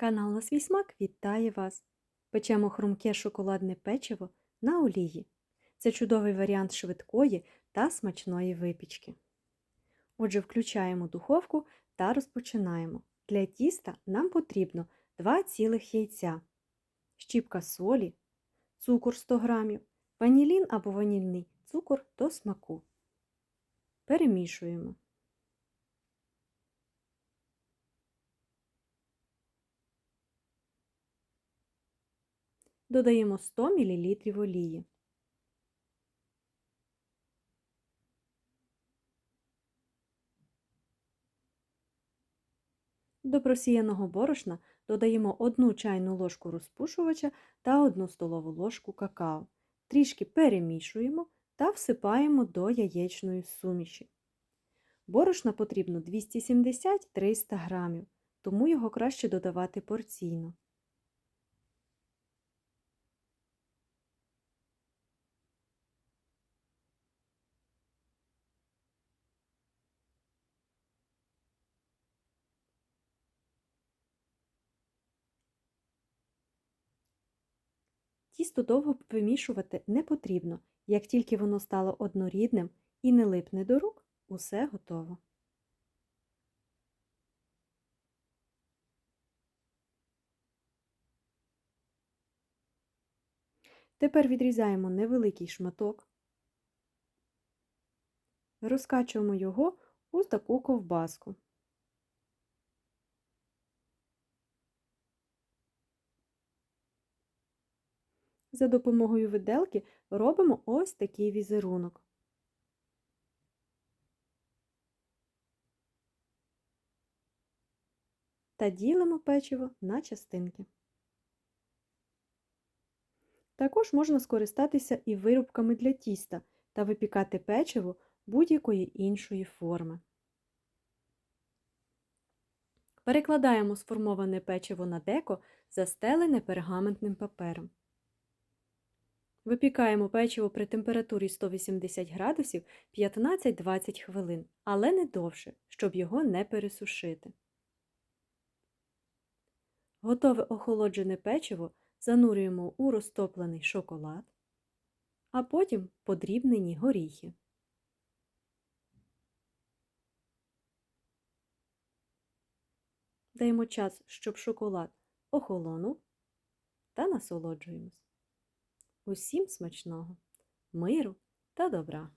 Канал на свій смак вітає вас! Печемо хрумке шоколадне печиво на олії. Це чудовий варіант швидкої та смачної випічки. Отже, включаємо духовку та розпочинаємо. Для тіста нам потрібно 2 цілих яйця, щіпка солі, цукор 100 г, ванілін або ванільний цукор до смаку. Перемішуємо. Додаємо 100 мл олії. До просіяного борошна додаємо 1 чайну ложку розпушувача та 1 столову ложку какао. Трішки перемішуємо та всипаємо до яєчної суміші. Борошна потрібно 270-300 г, тому його краще додавати порційно. Тісто довго вимішувати не потрібно, як тільки воно стало однорідним і не липне до рук, усе готово. Тепер відрізаємо невеликий шматок, розкачуємо його у таку ковбаску. За допомогою виделки робимо ось такий візерунок. Та ділимо печиво на частинки. Також можна скористатися і вирубками для тіста та випікати печиво будь-якої іншої форми. Перекладаємо сформоване печиво на деко, застелене пергаментним папером. Випікаємо печиво при температурі 180 градусів 15-20 хвилин, але не довше, щоб його не пересушити. Готове охолоджене печиво занурюємо у розтоплений шоколад, а потім подрібнені горіхи. Даємо час, щоб шоколад охолонув та насолоджуємось. Усім смачного, миру та добра!